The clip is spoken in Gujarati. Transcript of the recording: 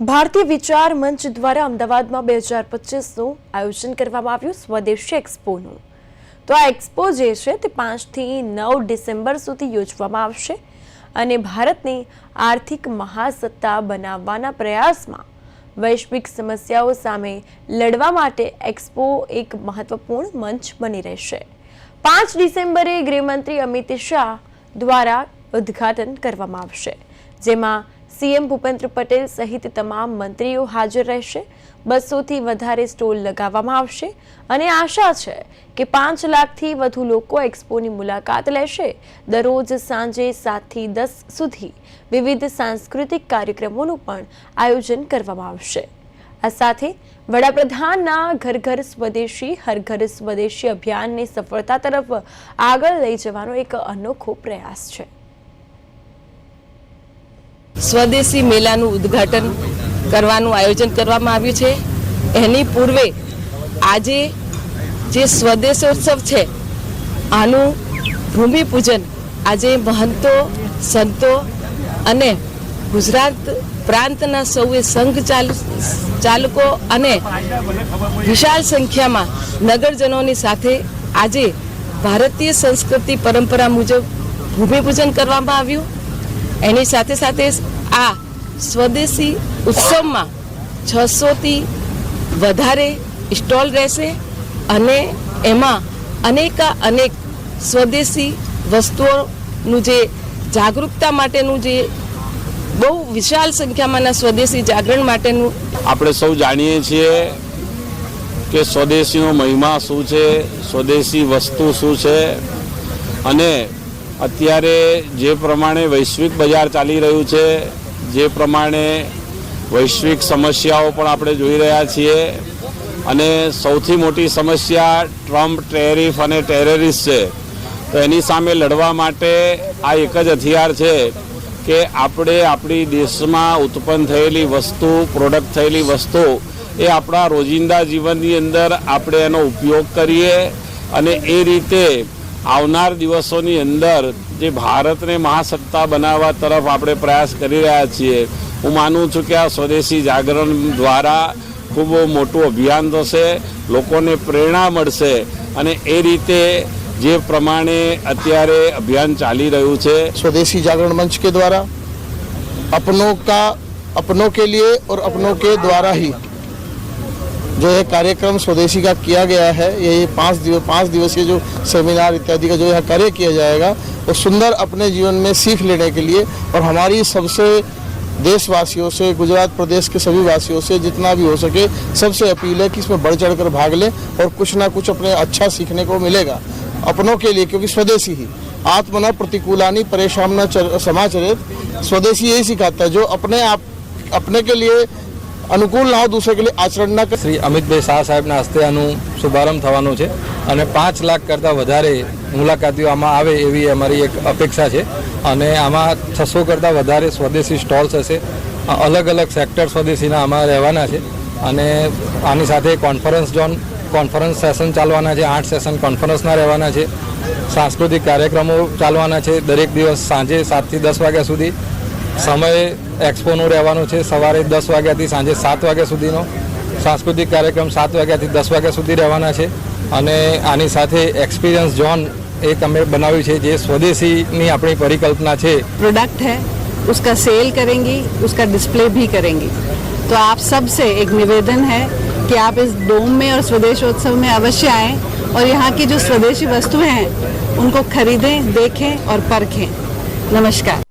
ભારતીય વિચાર મંચ દ્વારા અમદાવાદમાં બે હજાર પચીસનું આયોજન કરવામાં આવ્યું સ્વદેશી એક્સપોનું. તો આ એક્સપો જે છે તે પાંચથી નવ ડિસેમ્બર સુધી યોજવામાં આવશે અને ભારતને આર્થિક મહાસત્તા બનાવવાના પ્રયાસમાં વૈશ્વિક સમસ્યાઓ સામે લડવા માટે એક્સપો એક મહત્વપૂર્ણ મંચ બની રહેશે. પાંચ ડિસેમ્બરે ગૃહમંત્રી અમિત શાહ દ્વારા ઉદ્ઘાટન કરવામાં આવશે, જેમાં સીએમ ભૂપેન્દ્ર પટેલ સહિત તમામ મંત્રીઓ હાજર રહેશે. બસોથી વધારે સ્ટોલ લગાવવામાં આવશે અને આશા છે કે પાંચ લાખથી વધુ લોકો એક્સપોની મુલાકાત લેશે. દરરોજ સાંજે સાતથી દસ સુધી વિવિધ સાંસ્કૃતિક કાર્યક્રમોનું પણ આયોજન કરવામાં આવશે. આ સાથે વડાપ્રધાનના ઘર ઘર સ્વદેશી હર ઘર સ્વદેશી અભિયાનને સફળતા તરફ આગળ લઈ જવાનો એક અનોખો પ્રયાસ છે. સ્વદેશી મેળાનું ઉદ્ઘાટન કરવાનું આયોજન કરવામાં આવ્યું છે. એની પૂર્વે આજે જે સ્વદેશોત્સવ છે, આનું ભૂમિપૂજન આજે મહંતો, સંતો અને ગુજરાત પ્રાંતના સૌએ સંઘ ચાલ- ચાલકો અને વિશાળ સંખ્યામાં નગરજનોની સાથે આજે ભારતીય સંસ્કૃતિ પરંપરા મુજબ ભૂમિપૂજન કરવામાં આવ્યું. એની સાથે સાથે આ સ્વદેશી ઉત્સવમાં છસોથી વધારે સ્ટોલ રહેશે અને એમાં અનેકા અનેક સ્વદેશી વસ્તુઓનું જે જાગૃતતા માટેનું જે બહુ વિશાળ સંખ્યામાંના સ્વદેશી જાગરણ માટેનું આપણે સૌ જાણીએ છીએ કે સ્વદેશીનો મહિમા શું છે, સ્વદેશી વસ્તુ શું છે અને અત્યારે જે પ્રમાણે વૈશ્વિક બજાર ચાલી રહ્યું છે, જે પ્રમાણે વૈશ્વિક સમસ્યાઓ પણ આપણે જોઈ રહ્યા છીએ અને સૌથી મોટી સમસ્યા ટ્રમ્પ ટેરિફ અને ટેરરિસ્ટ છે. તો એની સામે લડવા માટે આ એક જ હથિયાર છે કે આપણે આપણી દેશમાં ઉત્પન્ન થયેલી વસ્તુ પ્રોડક્ટ થયેલી વસ્તુ એ આપણા રોજિંદા જીવનની અંદર આપણે એનો ઉપયોગ કરીએ અને એ રીતે આવનાર દિવસોની અંદર જે ભારતને મહાસત્તા બનાવવા તરફ આપણે પ્રયાસ કરી રહ્યા છીએ હું માનું છું કે આ સ્વદેશી જાગરણ દ્વારા ખૂબ મોટું અભિયાન થશે લોકોને પ્રેરણા મળશે અને એ રીતે જે પ્રમાણે અત્યારે અભિયાન ચાલી રહ્યું છે स्वदेशी जागरण मंच के द्वारा अपनों का अपनों के लिए और अपनों के द्वारा ही जो है कार्यक्रम स्वदेशी का किया गया है, ये पाँच दिवस पाँच दिवसीय जो सेमिनार इत्यादि का जो यहाँ कार्य किया जाएगा, वो सुंदर अपने जीवन में सीख लेने के लिए और हमारी सबसे देशवासियों से, गुजरात प्रदेश के सभी वासियों से जितना भी हो सके, सबसे अपील है कि इसमें बढ़ चढ़ कर भाग लें और कुछ ना कुछ अपने अच्छा सीखने को मिलेगा, अपनों के लिए क्योंकि स्वदेशी ही। आत्मना प्रतिकूलानी परेशान समाचरित। स्वदेशी यही सिखाता है, जो अपने आप, अपने के लिए अनुकूल ना हो दूसरे के लिए आचरण न करे શ્રી અમિતભાઈ શાહ સાહેબના હસ્તે આનું શુભારંભ થવાનો છે અને પાંચ લાખ કરતાં વધારે મુલાકાતીઓ આમાં આવે એવી અમારી એક અપેક્ષા છે અને આમાં છસો કરતાં વધારે સ્વદેશી સ્ટોલ્સ હશે અલગ અલગ સેક્ટર સ્વદેશીના આમાં રહેવાના છે અને આની સાથે કોન્ફરન્સ ઝોન કોન્ફરન્સ સેશન ચાલવાના છે આઠ સેશન કોન્ફરન્સના રહેવાના છે સાંસ્કૃતિક કાર્યક્રમો ચાલવાના છે દરેક દિવસ સાંજે સાતથી દસ વાગ્યા સુધી સમય એક્સપોનું રહેવાનું છે સવારે દસ વાગ્યાથી સાંજે સાત વાગ્યા સુધીનો સાંસ્કૃતિક કાર્યક્રમ સાત વાગ્યાથી દસ વાગ્યા સુધી રહેવાના છે અને આની સાથે એક્સપિરિયન્સ ઝોન એક અમે બનાવ્યું છે જે સ્વદેશીની આપણી પરિકલ્પના છે प्रोडक्ट है उसका सेल करेंगी उसका डिस्प्ले भी करेंगी तो आप सब से एक निवेदन है कि आप इस डोम में और स्वदेशोत्सव में अवश्य आएं और यहाँ की जो स्वदेशी वस्तुएं हैं उनको खरीदें देखें और परखें नमस्कार